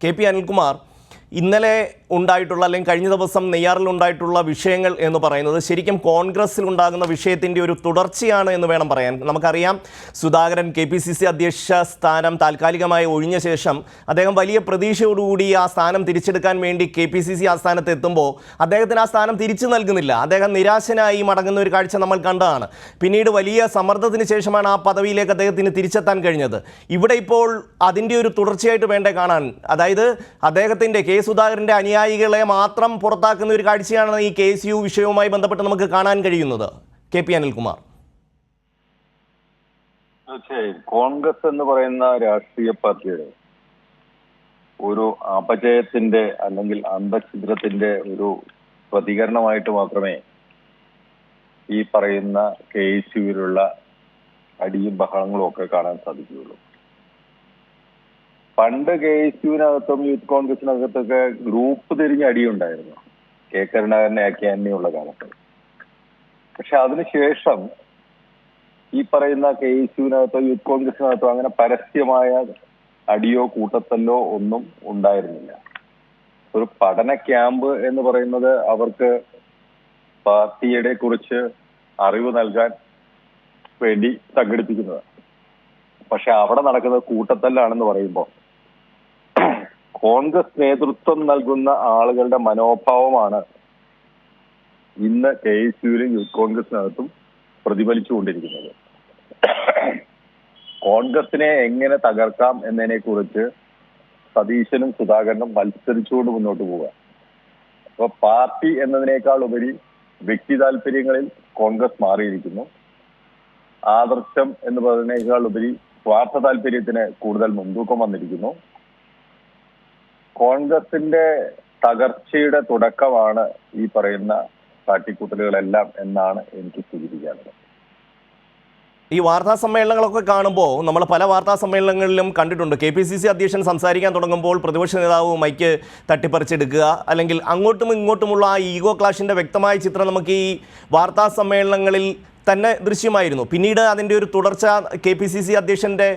K P Anilkumar ഇന്നലെ ഉണ്ടായിട്ടുള്ള അല്ലെങ്കിൽ കഴിഞ്ഞ ദിവസം നെയ്യാറിൽ ഉണ്ടായിട്ടുള്ള വിഷയങ്ങൾ എന്ന് പറയുന്നത് ശരിക്കും കോൺഗ്രസിൽ ഉണ്ടാകുന്ന വിഷയത്തിന്റെ ഒരു തുടർച്ചയാണ് എന്ന് വേണം പറയാൻ. നമുക്കറിയാം Sudhakaran K P C C അധ്യക്ഷ സ്ഥാനം താൽക്കാലികമായി ഒഴിഞ്ഞ ശേഷം അദ്ദേഹം വലിയ പ്രതീക്ഷയോടുകൂടി ആ സ്ഥാനം തിരിച്ചെടുക്കാൻ വേണ്ടി കെ പി സി സി ആസ്ഥാനത്ത് എത്തുമ്പോൾ അദ്ദേഹത്തിന് ആ സ്ഥാനം തിരിച്ചു നൽകുന്നില്ല. അദ്ദേഹം നിരാശനായി മടങ്ങുന്ന ഒരു കാഴ്ച നമ്മൾ കണ്ടതാണ്. പിന്നീട് വലിയ സമ്മർദ്ദത്തിന് ശേഷമാണ് ആ പദവിയിലേക്ക് അദ്ദേഹത്തിന് തിരിച്ചെത്താൻ കഴിഞ്ഞത്. ഇവിടെ ഇപ്പോൾ അതിന്റെ ഒരു തുടർച്ചയായിട്ട് വേണ്ടേ കാണാൻ. അതായത് അദ്ദേഹത്തിന്റെ കെ സുധാകരന്റെ അനുയായികളെ മാത്രം പുറത്താക്കുന്ന ഒരു കാഴ്ചയാണ് ഈ കെ വിഷയവുമായി ബന്ധപ്പെട്ട് നമുക്ക് കാണാൻ കഴിയുന്നത് കെ പി അനിൽകുമാർ. തീർച്ചയായും. കോൺഗ്രസ് എന്ന് പറയുന്ന രാഷ്ട്രീയ പാർട്ടിയുടെ ഒരു അപജയത്തിന്റെ അല്ലെങ്കിൽ അന്തഛിദ്രത്തിന്റെ ഒരു പ്രതികരണമായിട്ട് മാത്രമേ ഈ പറയുന്ന കെ എസ് യുവിലുള്ള അടിയും ബഹളങ്ങളും ഒക്കെ കാണാൻ സാധിക്കുകയുള്ളൂ. പണ്ട് കെ എസ് യുവിനകത്തും യൂത്ത് കോൺഗ്രസിനകത്തൊക്കെ ഗ്രൂപ്പ് തിരിഞ്ഞ് അടിയുണ്ടായിരുന്നു. കെ കരുണാകരനെ ആക്കിയാനുള്ള കാലത്ത്. പക്ഷെ അതിനുശേഷം ഈ പറയുന്ന കെ എസ് യുവിനകത്തോ യൂത്ത് കോൺഗ്രസിനകത്തോ അങ്ങനെ പരസ്യമായ അടിയോ കൂട്ടത്തല്ലോ ഒന്നും ഉണ്ടായിരുന്നില്ല. ഒരു പഠന ക്യാമ്പ് എന്ന് പറയുന്നത് അവർക്ക് പാർട്ടിയുടെ കുറിച്ച് അറിവ് നൽകാൻ വേണ്ടി സംഘടിപ്പിക്കുന്നതാണ്. പക്ഷെ അവിടെ നടക്കുന്നത് കൂട്ടത്തല്ലാണെന്ന് പറയുമ്പോൾ കോൺഗ്രസ് നേതൃത്വം നൽകുന്ന ആളുകളുടെ മനോഭാവമാണ് ഇന്ന് കെ എസ് യുവിലും യൂത്ത് കോൺഗ്രസിനകത്തും പ്രതിഫലിച്ചുകൊണ്ടിരിക്കുന്നത്. കോൺഗ്രസിനെ എങ്ങനെ തകർക്കാം എന്നതിനെ കുറിച്ച് സതീശനും സുധാകരനും മത്സരിച്ചുകൊണ്ട് മുന്നോട്ട് പോവുക. അപ്പൊ പാർട്ടി എന്നതിനേക്കാൾ ഉപരി വ്യക്തി താല്പര്യങ്ങളിൽ കോൺഗ്രസ് മാറിയിരിക്കുന്നു. ആദർശം എന്ന് പറയുന്നതിനേക്കാൾ ഉപരി സ്വാർത്ഥ താല്പര്യത്തിന് കൂടുതൽ മുൻതൂക്കം വന്നിരിക്കുന്നു. കോൺഗ്രസിന്റെ തകർച്ചയുടെ തുടക്കമാണ് ഈ പറയുന്ന കാട്ടിക്കൂട്ടലുകളെല്ലാം എന്നാണ് എനിക്ക് സൂചിപ്പിക്കാനുള്ളത്. ഈ വാർത്താ സമ്മേളനങ്ങളൊക്കെ കാണുമ്പോൾ നമ്മൾ പല വാർത്താ സമ്മേളനങ്ങളിലും കണ്ടിട്ടുണ്ട്. കെ പി സി സി അധ്യക്ഷൻ സംസാരിക്കാൻ തുടങ്ങുമ്പോൾ പ്രതിപക്ഷ നേതാവ് മൈക്ക് തട്ടിപ്പറിച്ചെടുക്കുക അല്ലെങ്കിൽ അങ്ങോട്ടും ഇങ്ങോട്ടുമുള്ള ആ ഈഗോ ക്ലാഷിന്റെ വ്യക്തമായ ചിത്രം നമുക്ക് ഈ വാർത്താ സമ്മേളനങ്ങളിൽ തന്നെ ദൃശ്യമായിരുന്നു. പിന്നീട് അതിന്റെ ഒരു തുടർച്ച കെ പി സി സി അധ്യക്ഷന്റെ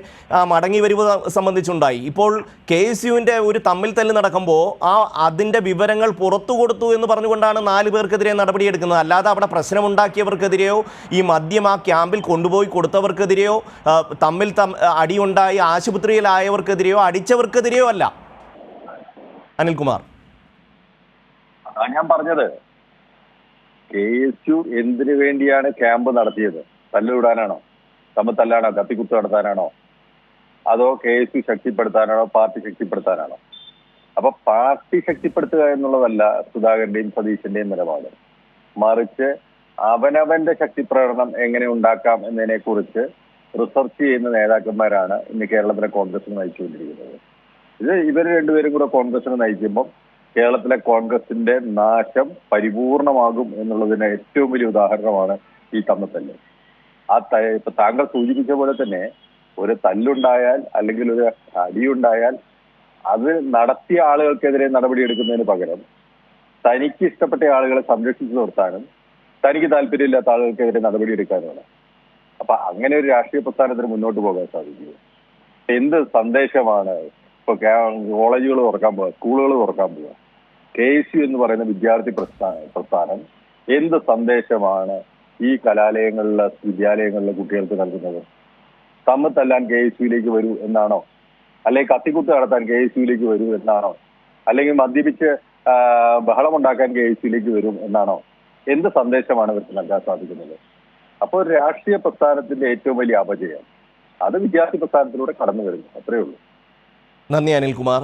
മടങ്ങി വരുവ് സംബന്ധിച്ചുണ്ടായി. ഇപ്പോൾ കെ എസ് യുവിന്റെ ഒരു തമ്മിൽ തല്ല് നടക്കുമ്പോൾ ആ അതിന്റെ വിവരങ്ങൾ പുറത്തു കൊടുത്തു എന്ന് പറഞ്ഞുകൊണ്ടാണ് നാല് പേർക്കെതിരെ നടപടിയെടുക്കുന്നത് അല്ലാതെ അവിടെ പ്രശ്നമുണ്ടാക്കിയവർക്കെതിരെയോ ഈ മദ്യം ആ ക്യാമ്പിൽ കൊണ്ടുപോയി കൊടുത്തവർക്കെതിരെയോ തമ്മിൽ അടിയുണ്ടായി ആശുപത്രിയിലായവർക്കെതിരെയോ അടിച്ചവർക്കെതിരെയോ അല്ല? അനിൽകുമാർ. ഞാൻ പറഞ്ഞത്. കെ എസ് യു എന്തിനു വേണ്ടിയാണ് ക്യാമ്പ് നടത്തിയത്? തല്ലുവിടാനാണോ? തമ്മിൽ തല്ലാണോ കത്തിക്കുത്ത് നടത്താനാണോ? അതോ കെ എസ് യു ശക്തിപ്പെടുത്താനാണോ? പാർട്ടി ശക്തിപ്പെടുത്താനാണോ? അപ്പൊ പാർട്ടി ശക്തിപ്പെടുത്തുക എന്നുള്ളതല്ല സുധാകരന്റെയും സതീശന്റെയും നിലപാട്. മറിച്ച് അവനവന്റെ ശക്തി പ്രകടനം എങ്ങനെ ഉണ്ടാക്കാം എന്നതിനെ കുറിച്ച് റിസർച്ച് ചെയ്യുന്ന നേതാക്കന്മാരാണ് ഇന്ന് കേരളത്തിലെ കോൺഗ്രസ് നയിച്ചുകൊണ്ടിരിക്കുന്നത്. ഇത് ഇവർ രണ്ടുപേരും കൂടെ കോൺഗ്രസിനെ നയിക്കുമ്പോൾ കേരളത്തിലെ കോൺഗ്രസിന്റെ നാശം പരിപൂർണമാകും എന്നുള്ളതിന് ഏറ്റവും വലിയ ഉദാഹരണമാണ് ഈ തമ്മിത്തല്ല് ആ ഇപ്പൊ താങ്കൾ സൂചിപ്പിച്ച പോലെ തന്നെ ഒരു തല്ലുണ്ടായാൽ അല്ലെങ്കിൽ ഒരു അടിയുണ്ടായാൽ അത് നടത്തിയ ആളുകൾക്കെതിരെ നടപടിയെടുക്കുന്നതിന് പകരം തനിക്ക് ഇഷ്ടപ്പെട്ട ആളുകളെ സംരക്ഷിച്ചു നിർത്താനും തനിക്ക് താല്പര്യമില്ലാത്ത ആളുകൾക്കെതിരെ നടപടിയെടുക്കാനുമാണ്. അപ്പൊ അങ്ങനെ ഒരു രാഷ്ട്രീയ പ്രസ്ഥാനത്തിന് മുന്നോട്ട് പോകാൻ സാധിക്കുക എന്ത് സന്ദേശമാണ് ഇപ്പൊ കോളേജുകൾ തുറക്കാൻ പോവുക സ്കൂളുകൾ തുറക്കാൻ പോവുക കെ എസ് എന്ന് പറയുന്ന വിദ്യാർത്ഥി പ്രസ്ഥാന എന്ത് സന്ദേശമാണ് ഈ കലാലയങ്ങളിലെ വിദ്യാലയങ്ങളിലെ കുട്ടികൾക്ക് നൽകുന്നത്? തമ്മിൽ തല്ലാൻ കെ എസ് യുയിലേക്ക് വരൂ എന്നാണോ? അല്ലെങ്കിൽ കത്തിക്കുത്ത് നടത്താൻ കെ എസ് യുയിലേക്ക് വരൂ എന്നാണോ? അല്ലെങ്കിൽ മദ്യപിച്ച് ബഹളമുണ്ടാക്കാൻ കെ എസ് യുയിലേക്ക് വരും എന്നാണോ? എന്ത് സന്ദേശമാണ് ഇവർക്ക് നൽകാൻ സാധിക്കുന്നത്? അപ്പോൾ രാഷ്ട്രീയ പ്രസ്ഥാനത്തിന്റെ ഏറ്റവും വലിയ അപജയം അത് വിദ്യാർത്ഥി പ്രസ്ഥാനത്തിലൂടെ കടന്നു വരുന്നു അത്രയേ ഉള്ളൂ. നന്ദി അനിൽകുമാർ.